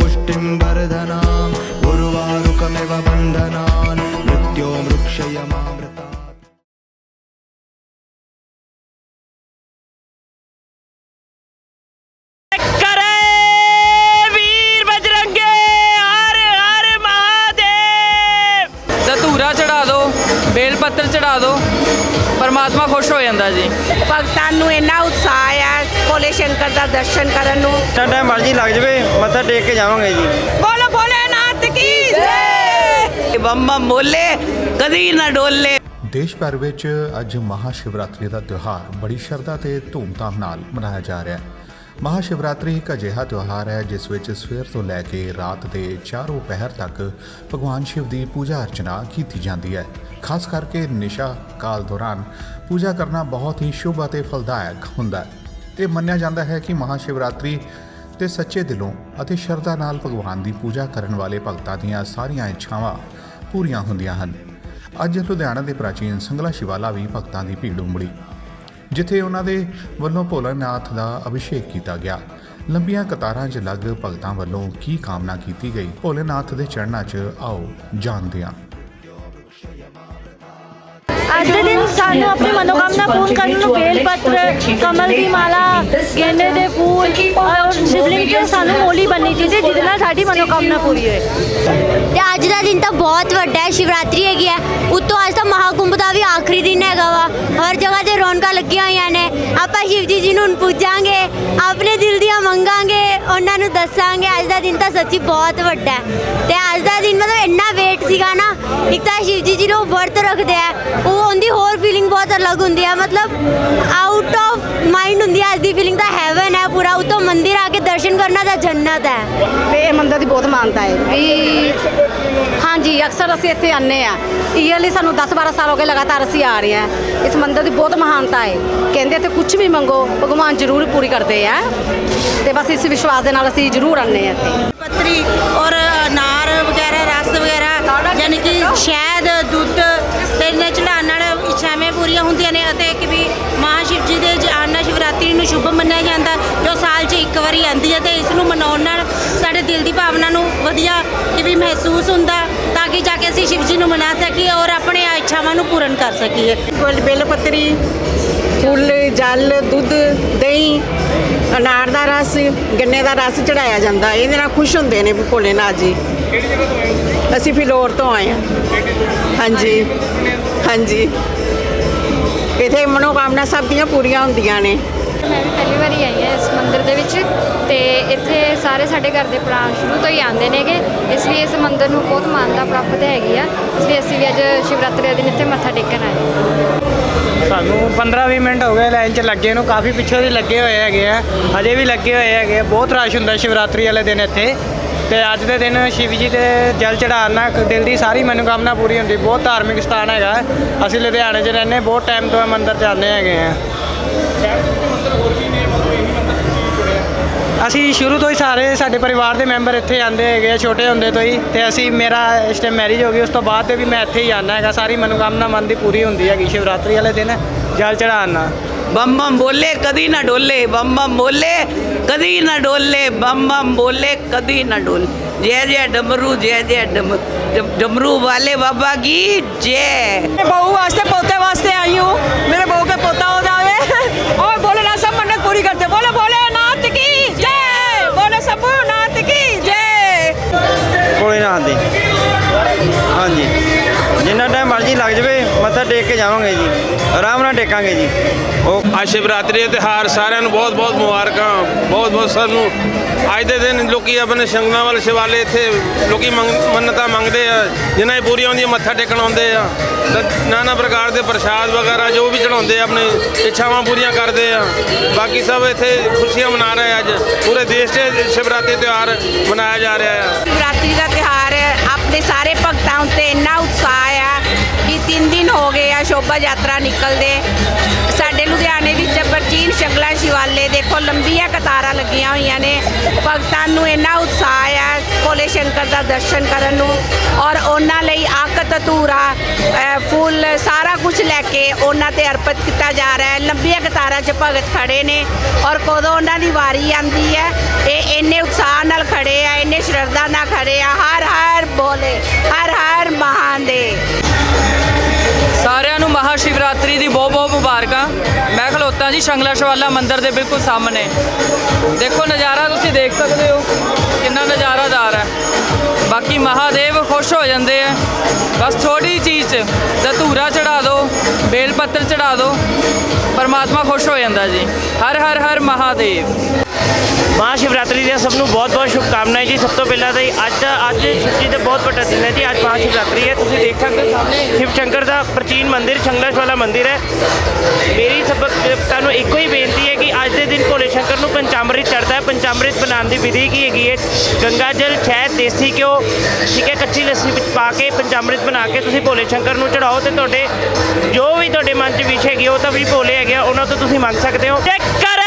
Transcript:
मुष्टिं वर्धनां उर्वारुकमिव बन्धनान् मृत्यो मृक्षयमामृतात् ਕਰੇ ਵੀਰ ਬਜਰੰਗੇ ਹਰ ਹਰ ਮਹਾਦੇਵ ਧਤੂਰਾ ਚੜਾ ਦਿਓ ਬੇਲ ਪੱਤਰ ਚੜਾ ਦਿਓ ਪਰਮਾਤਮਾ ਖੁਸ਼ ਹੋ ਜਾਂਦਾ ਜੀ। ਭਗਤਾਂ ਨੂੰ ਇੰਨਾ ਉਤਸ਼ਾਹ ਆ ਭੋਲੇ ਸ਼ੰਕਰ ਦਾ ਦਰਸ਼ਨ ਕਰਨ ਨੂੰ। ਜਿੰਨਾ ਟਾਈਮ ਮਰਜ਼ੀ ਲੱਗ ਜਾਵੇ ਮੱਥਾ ਟੇਕ ਕੇ ਜਾਵਾਂਗੇ ਜੀ। ਬੋਲੋ ਭੋਲੇਨਾਥ ਕੀ ਜੈ। ਬੰਮ ਬੰਮ ਬੋਲੇ ਕਦੀ ਨਾ ਡੋਲੇ। ਦੇਸ਼ ਭਰ ਵਿੱਚ ਅੱਜ ਮਹਾਸ਼ਿਵਰਾਤਰੀ ਦਾ ਤਿਉਹਾਰ ਬੜੀ ਸ਼ਰਧਾ ਤੇ ਧੂਮਧਾਮ ਨਾਲ ਮਨਾਇਆ ਜਾ ਰਿਹਾ ਹੈ। ਮਹਾਸ਼ਿਵਰਾਤਰੀ ਇੱਕ ਅਜਿਹਾ ਤਿਉਹਾਰ ਹੈ, ਜਿਸ ਵਿੱਚ ਸਵੇਰ ਤੋਂ ਲੈ ਕੇ ਰਾਤ ਦੇ ਚਾਰੋਂ ਪਹਿਰ ਤੱਕ ਭਗਵਾਨ ਸ਼ਿਵ ਦੀ ਪੂਜਾ ਅਰਚਨਾ ਕੀਤੀ ਜਾਂਦੀ ਹੈ। ਖਾਸ ਕਰਕੇ ਨਿਸ਼ਾ ਕਾਲ ਦੌਰਾਨ ਪੂਜਾ ਕਰਨਾ ਬਹੁਤ ਹੀ ਸ਼ੁਭ ਅਤੇ ਫਲਦਾਇਕ ਹੁੰਦਾ ਹੈ। ਇਹ ਮੰਨਿਆ ਜਾਂਦਾ ਹੈ ਕਿ ਮਹਾਸ਼ਿਵਰਾਤਰੀ ਤੇ ਸੱਚੇ ਦਿਲੋਂ ਅਤੇ ਸ਼ਰਧਾ ਨਾਲ ਭਗਵਾਨ ਦੀ ਪੂਜਾ ਕਰਨ ਵਾਲੇ ਭਗਤਾਂ ਦੀਆਂ ਸਾਰੀਆਂ ਇੱਛਾਵਾਂ ਪੂਰੀਆਂ ਹੁੰਦੀਆਂ ਹਨ। ਅੱਜ ਲੁਧਿਆਣਾ ਦੇ ਪ੍ਰਾਚੀਨ ਸੰਗਲਾ ਸ਼ਿਵਾਲਾ ਵੀ ਭਗਤਾਂ ਦੀ ਭੀੜ ਉਮੜੀ। ਜਿੱਥੇ ਉਹਨਾਂ ਦੇ ਵੱਲੋਂ ਭੋਲਾਨਾਥ ਦਾ ਅਭਿਸ਼ੇਕ ਕੀਤਾ ਗਿਆ। ਲੰਬੀਆਂ ਕਤਾਰਾਂ 'ਚ ਲੱਗ ਭਗਤਾਂ ਵੱਲੋਂ ਕੀ ਕਾਮਨਾ ਕੀਤੀ ਗਈ? ਭੋਲੇਨਾਥ ਦੇ ਚਰਨਾਂ 'ਚ ਆਓ ਜਾਣਦੇ ਹਾਂ। ਅੱਜ ਦੇ ਦਿਨ ਸਾਨੂੰ ਆਪਣੀ ਮਨੋਕਾਮਨਾ ਪੂਰਨ ਕਰਨ ਨੂੰ ਬੇਲ ਪੱਤਰ ਕਮਲ ਦੀ ਮਾਲਾ ਗੇਂਦੇ ਦੇ ਫੂਲ ਔਰ ਸ਼ਿਵਲਿੰਗ ਤੇ ਸਾਨੂੰ ਮੋਲੀ ਬਣਨੀ ਚਾਹੀਦੀ ਹੈ, ਜਿਹਦੇ ਨਾਲ ਸਾਡੀ ਮਨੋਕਾਮਨਾ ਪੂਰੀ ਹੋਏ। ਤੇ ਅੱਜ ਦਾ ਦਿਨ ਤਾਂ ਬਹੁਤ ਵੱਡਾ ਹੈ ਸ਼ਿਵਰਾਤਰੀ ਹੈਗੀ ਹੈ। ਉਤੋਂ ਅੱਜ ਤਾਂ ਮਹਾਕੁੰਭ ਦਾ ਵੀ ਆਖਰੀ ਦਿਨ ਹੈਗਾ ਵਾ। ਹਰ ਜਗ੍ਹਾ ਤੇ ਰੌਣਕਾਂ ਲੱਗੀਆਂ ਹੋਈਆਂ ਨੇ। ਆਪਾਂ ਸ਼ਿਵ ਜੀ ਜੀ ਨੂੰ ਹੁਣ ਪੂਜਾਂਗੇ, ਆਪਣੇ ਦਿਲ ਦੀਆਂ ਮੰਗਾਂਗੇ, ਉਹਨਾਂ ਨੂੰ ਦੱਸਾਂਗੇ। ਅੱਜ ਦਾ ਦਿਨ ਤਾਂ ਸੱਚੀ ਬਹੁਤ ਵੱਡਾ ਹੈ। ਤੇ ਅੱਜ ਦਾ ਦਿਨ ਮਤਲਬ ਇੰਨਾ ਵੇਟ ਸੀਗਾ ਨਾ, ਇੱਕ ਤਾਂ ਸ਼ਿਵ ਜੀ ਜੀ ਨੂੰ ਵਰਤ ਰੱਖਦੇ ਆ। ਉਹ ਉਹਦੀ ਹੋਰ ਫੀਲਿੰਗ ਬਹੁਤ ਅਲੱਗ ਹੁੰਦੀ ਹੈ ਮਤਲਬ ਆਊਟ ਆਫ ਮਾਈਂਡ ਹੁੰਦੀ ਹੈ ਅੱਜ ਦੀ ਫੀਲਿੰਗ ਹੈ ਪੂਰਾ ਉਤੋਂ ਮੰਦਿਰ ਆ ਕੇ ਦਰਸ਼ਨ ਕਰਨਾ ਤਾਂ ਜੰਨਤ ਹੈ। ਤੇ ਇਹ ਮੰਦਰ ਦੀ ਬਹੁਤ ਮਾਨਤਾ ਹੈ। ਵੀ ਹਾਂਜੀ ਅਕਸਰ ਅਸੀਂ ਇੱਥੇ ਆਨੇ ਆ ਈਅਰਲੀ ਸਾਨੂੰ 10-12 ਸਾਲ ਹੋ ਗਏ ਲਗਾਤਾਰ ਅਸੀਂ ਆ ਰਹੇ ਆ ਇਸ ਮੰਦਰ ਦੀ ਬਹੁਤ ਮਹਾਨਤਾ ਹੈ। ਕਹਿੰਦੇ ਤੇ ਕੁਝ ਵੀ ਮੰਗੋ ਭਗਵਾਨ ਜ਼ਰੂਰ ਪੂਰੀ ਕਰਦੇ ਆ। ਤੇ ਬਸ ਇਸ ਵਿਸ਼ਵਾਸ ਦੇ ਨਾਲ ਅਸੀਂ ਜ਼ਰੂਰ ਆਨੇ ਆ ਇੱਥੇ। ਪੱਤਰੀ ਔਰ ਅਨਾਰ ਵਗੈਰਾ ਰਸ ਵਗੈਰਾ ਯਾਨੀ ਕਿ ਸ਼ਹਿਦ ਦੁੱਧ ਤੇ ਇਹਨੇ ਨੂੰ ਸ਼ੁਭ ਮੰਨਿਆ ਜਾਂਦਾ ਜੋ ਸਾਲ 'ਚ ਇੱਕ ਵਾਰੀ ਆਉਂਦੀ ਹੈ ਤੇ ਇਸ ਨੂੰ ਮਨਾਉਣ ਨਾਲ ਸਾਡੇ ਦਿਲ ਦੀ ਭਾਵਨਾ ਨੂੰ ਵਧੀਆ ਕਿ ਵੀ ਮਹਿਸੂਸ ਹੁੰਦਾ ਤਾਂ ਕਿ ਜਾ ਕੇ ਅਸੀਂ ਸ਼ਿਵ ਜੀ ਨੂੰ ਮਨਾ ਸਕੀਏ ਔਰ ਆਪਣੇ ਇੱਛਾਵਾਂ ਨੂੰ ਪੂਰਨ ਕਰ ਸਕੀਏ। ਗੋਲ ਬੇਲ ਪੱਤਰੀ ਫੁੱਲ ਜਲ ਦੁੱਧ ਦਹੀਂ ਅਨਾਰ ਦਾ ਰਸ ਗੰਨੇ ਦਾ ਰਸ ਚੜਾਇਆ ਜਾਂਦਾ ਇਹਦੇ ਨਾਲ ਖੁਸ਼ ਹੁੰਦੇ ਨੇ ਭੋਲੇਨਾਥ ਜੀ। ਕਿਹੜੀ ਜਗ੍ਹਾ ਤੋਂ ਆਏ ਅਸੀਂ ਫਿਲੌਰ ਤੋਂ ਆਏ ਹਾਂ। ਹਾਂਜੀ। ਹਾਂਜੀ। ਇਥੇ ਮਨੋਕਾਮਨਾ ਸਭ ਦੀਆਂ ਪੂਰੀਆਂ ਹੁੰਦੀਆਂ ਨੇ। ਮੈਂ ਵੀ ਪਹਿਲੀ ਵਾਰੀ ਆਈ ਹਾਂ ਇਸ ਮੰਦਿਰ ਦੇ ਵਿੱਚ ਤੇ ਇੱਥੇ ਸਾਰੇ ਸਾਡੇ ਘਰ ਦੇ ਪ੍ਰਾਣ ਸ਼ੁਰੂ ਤੋਂ ਹੀ ਆਉਂਦੇ ਨੇਗੇ, ਇਸ ਲਈ ਇਸ ਮੰਦਿਰ ਨੂੰ ਬਹੁਤ ਮਾਨਤਾ ਪ੍ਰਾਪਤ ਹੈਗੀ ਆ, ਇਸ ਲਈ ਅਸੀਂ ਵੀ ਅੱਜ ਸ਼ਿਵਰਾਤਰੀ ਦੇ ਦਿਨ ਇੱਥੇ ਮੱਥਾ ਟੇਕਣ ਆਏ ਸਾਨੂੰ 15-20 ਮਿੰਟ ਹੋ ਗਏ ਲਾਈਨ 'ਚ ਲੱਗੇ ਨੂੰ, ਕਾਫੀ ਪਿੱਛੋਂ ਦੀ ਲੱਗੇ ਹੋਏ ਹੈਗੇ ਆ ਅਜੇ ਵੀ ਲੱਗੇ ਹੋਏ ਹੈਗੇ ਆ, ਬਹੁਤ ਰਸ਼ ਹੁੰਦਾ ਸ਼ਿਵਰਾਤਰੀ ਵਾਲੇ ਦਿਨ ਇੱਥੇ। ਤੇ ਅੱਜ ਦੇ ਦਿਨ ਸ਼ਿਵ ਜੀ ਦੇ ਜਲ ਚੜਾਉਣ ਨਾਲ ਦਿਲ ਦੀ ਸਾਰੀ ਮਨੋਕਾਮਨਾ ਪੂਰੀ ਹੁੰਦੀ, ਬਹੁਤ ਧਾਰਮਿਕ ਸਥਾਨ ਹੈਗਾ। ਅਸੀਂ ਲੁਧਿਆਣੇ 'ਚ ਰਹਿੰਦੇ, ਬਹੁਤ ਟਾਈਮ ਤੋਂ ਇਹ ਮੰਦਿਰ 'ਚ ਆਉਂਦੇ ਹੈਗੇ ਆ। ਅਸੀਂ ਸ਼ੁਰੂ ਤੋਂ ਹੀ ਸਾਰੇ ਸਾਡੇ ਪਰਿਵਾਰ ਦੇ ਮੈਂਬਰ ਇੱਥੇ ਆਂਦੇ ਹੈਗੇ ਆ ਛੋਟੇ ਹੁੰਦੇ ਤੋਂ ਹੀ ਤੇ ਅਸੀਂ ਮੇਰਾ ਇਸ ਟਾਈਮ ਮੈਰਿਜ ਹੋ ਗਈ ਉਸ ਤੋਂ ਬਾਅਦ ਤੇ ਵੀ ਮੈਂ ਇੱਥੇ ਹੀ ਆਣਾ ਹੈਗਾ। ਸਾਰੀ ਮਨੋਕਾਮਨਾ ਮਨ ਦੀ ਪੂਰੀ ਹੁੰਦੀ ਹੈਗੀ ਸ਼ਿਵਰਾਤਰੀ ਵਾਲੇ ਦਿਨ ਜਲ ਚੜਾਉਣਾ ਬੰਮ ਬੰਮ ਬੋਲੇ ਕਦੀ ਨਾ ਡੋਲੇ ਬੰਮ ਬੰਮ ਬੋਲੇ ਕਦੀ ਨਾ ਡੋਲੇ ਬੰਮ ਬੰਮ ਬੋਲੇ ਕਦੀ ਨਾ ਡੋਲੇ। ਜੈ ਜੈ ਡਮਰੂ ਜੈ ਜੈ ਡਮਰੂ ਵਾਲੇ ਬਾਬਾ ਕੀ ਜੈ। ਬਹੁ ਵਾਸਤੇ ਪੋਤੇ ਵਾਸਤੇ ਆਈ ਹੂੰ। ਮੇਰੇ ਬਹੁ ਕੇ ਮਰਜ਼ੀ ਲੱਗ ਜਾਵੇ ਮੱਥਾ ਟੇਕ ਕੇ ਜਾਵਾਂਗੇ ਜੀ। ਆਰਾਮ ਨਾਲ ਟੇਕਾਂਗੇ ਜੀ। ਉਹ ਅੱਜ ਸ਼ਿਵਰਾਤਰੀ ਦਾ ਤਿਉਹਾਰ ਸਾਰਿਆਂ ਨੂੰ ਬਹੁਤ ਬਹੁਤ ਮੁਬਾਰਕਾਂ ਬਹੁਤ ਬਹੁਤ ਸਭ ਨੂੰ। ਅੱਜ ਦੇ ਦਿਨ ਲੋਕੀ ਆਪਣੇ ਸ਼ੰਗਨਾ ਵਾਲੇ ਸ਼ਿਵਾਲੇ ਇੱਥੇ ਲੋਕੀ ਮੰਨਤਾਂ ਮੰਗਦੇ ਆ ਜਿਨ੍ਹਾਂ ਦੀ ਪੂਰੀਆਂ ਹੁੰਦੀਆਂ ਮੱਥਾ ਟੇਕਣ ਆਉਂਦੇ ਆ। ਨਾਨਾ ਪ੍ਰਕਾਰ ਦੇ ਪ੍ਰਸ਼ਾਦ ਵਗੈਰਾ ਜੋ ਵੀ ਚੜਾਉਂਦੇ ਆ ਆਪਣੇ ਇੱਛਾਵਾਂ ਪੂਰੀਆਂ ਕਰਦੇ ਆ। ਬਾਕੀ ਸਭ ਇੱਥੇ ਖੁਸ਼ੀਆਂ ਮਨਾ ਰਹੇ ਆ ਅੱਜ। ਪੂਰੇ ਦੇਸ਼ 'ਚ ਸ਼ਿਵਰਾਤਰੀ ਤਿਉਹਾਰ ਮਨਾਇਆ ਜਾ ਰਿਹਾ ਆ। ਸ਼ਿਵਰਾਤਰੀ ਦਾ ਤਿਹਾਰ ਆਪਣੇ ਸਾਰੇ ਭਗਤਾਂ ਉੱਤੇ ਇੰਨਾ ਤਿੰਨ ਦਿਨ ਹੋ ਗਏ ਆ ਸ਼ੋਭਾ ਯਾਤਰਾ ਨਿਕਲਦੇ। ਸਾਡੇ ਲੁਧਿਆਣੇ ਵਿੱਚ ਪ੍ਰਾਚੀਨ ਸ਼ੰਗਲਾ ਸ਼ਿਵਾਲੇ ਦੇਖੋ, ਲੰਬੀਆਂ ਕਤਾਰਾਂ ਲੱਗੀਆਂ ਹੋਈਆਂ ਨੇ। ਭਗਤਾਂ ਨੂੰ ਇੰਨਾ ਉਤਸ਼ਾਹ ਆ ਭੋਲੇ ਸ਼ੰਕਰ ਦਾ ਦਰਸ਼ਨ ਕਰਨ ਨੂੰ ਔਰ ਉਹਨਾਂ ਲਈ ਅੱਕ ਧਤੂਰਾ ਫੁੱਲ, ਸਾਰਾ ਕੁਝ ਲੈ ਕੇ ਉਹਨਾਂ ਤੇ ਅਰਪਿਤ ਕੀਤਾ ਜਾ ਰਿਹਾ ਹੈ। ਲੰਬੀਆਂ ਕਤਾਰਾਂ 'ਚ ਭਗਤ ਖੜੇ ਨੇ ਔਰ ਕਦੋਂ ਉਹਨਾਂ ਦੀ ਵਾਰੀ ਆਂਦੀ ਹੈ, ਇਹ ਇੰਨੇ ਉਤਸ਼ਾਹ ਨਾਲ ਖੜੇ ਆ, ਇੰਨੇ ਸ਼ਰਧਾ ਨਾਲ ਖੜੇ ਆ। ਹਰ ਹਰ ਬੋਲੇ ਹਰ ਹਰ ਮਹਾਦੇਵ ਮੈਂ ਸ਼ੰਗਲਾ ਸ਼ਵਾਲਾ ਮੰਦਿਰ ਦੇ ਬਿਲਕੁਲ ਸਾਹਮਣੇ। ਦੇਖੋ ਨਜ਼ਾਰਾ ਤੁਸੀਂ ਦੇਖ ਸਕਦੇ ਹੋ, ਕਿੰਨਾ ਨਜ਼ਾਰਾਦਾਰ ਹੈ। ਬਾਕੀ ਮਹਾਦੇਵ ਖੁਸ਼ ਹੋ ਜਾਂਦੇ ਆ। ਬਸ ਥੋੜੀ ਚੀਜ਼ 'ਚ ਧੂਰਾ ਚੜਾ ਦਿਓ, ਬੇਲ ਪੱਤਰ ਚੜਾ ਦਿਓ, ਪਰਮਾਤਮਾ ਖੁਸ਼ ਹੋ ਜਾਂਦਾ ਜੀ। ਹਰ ਹਰ ਹਰ ਮਹਾਦੇਵ। ਮਹਾਂ ਸ਼ਿਵਰਾਤਰੀ ਦੀਆਂ ਸਭ ਨੂੰ ਬਹੁਤ-ਬਹੁਤ ਸ਼ੁਭਕਾਮਨਾਵਾਂ ਜੀ। ਸਭ ਤੋਂ ਪਹਿਲਾਂ ਤਾਂ ਜੀ, ਅੱਜ ਦਾ ਅੱਜ ਛੁੱਟੀ ਦਾ ਬਹੁਤ ਵੱਡਾ ਦਿਨ ਹੈ ਜੀ। ਅੱਜ ਮਹਾਂ ਸ਼ਿਵਰਾਤਰੀ ਹੈ। ਤੁਸੀਂ ਦੇਖ ਸਕਦੇ ਹੋ ਸਾਹਮਣੇ ਸ਼ਿਵ ਸ਼ੰਕਰ ਦਾ ਪ੍ਰਾਚੀਨ ਮੰਦਿਰ ਸ਼ੰਗਲਾਸ਼ ਵਾਲਾ ਮੰਦਿਰ ਹੈ। ਮੇਰੀ ਸਭ ਤੁਹਾਨੂੰ ਇੱਕੋ ਹੀ ਬੇਨਤੀ ਹੈ ਕਿ ਅੱਜ ਦੇ ਦਿਨ ਭੋਲੇ ਸ਼ੰਕਰ ਨੂੰ ਪੰਚਾਮ੍ਰਿਤ ਚੜਦਾ ਹੈ। ਪੰਚਾਮ੍ਰਿਤ ਬਣਾਉਣ ਦੀ ਵਿਧੀ ਕੀ ਹੈਗੀ ਹੈ? ਗੰਗਾ ਜਲ ਸ਼ਹਿਦ ਦੇਸੀ ਘਿਓ ਠੀਕ ਹੈ ਕੱਚੀ ਲੱਸੀ ਵਿੱਚ ਪਾ ਕੇ ਪੰਚਾਮ੍ਰਿਤ ਬਣਾ ਕੇ ਤੁਸੀਂ ਭੋਲੇ ਸ਼ੰਕਰ ਨੂੰ ਚੜਾਓ ਤੇ ਤੁਹਾਡੇ ਜੋ ਵੀ ਤੁਹਾਡੇ ਮਨ 'ਚ ਵਿਸ਼ ਹੈਗੀ ਉਹ ਤਾਂ ਵੀ ਭੋਲੇ ਹੈਗੇ ਆ, ਉਹਨਾਂ ਤੋਂ ਤੁਸੀਂ ਮੰਗ ਸਕਦੇ ਹੋ। ਚੈੱਕ ਕਰ!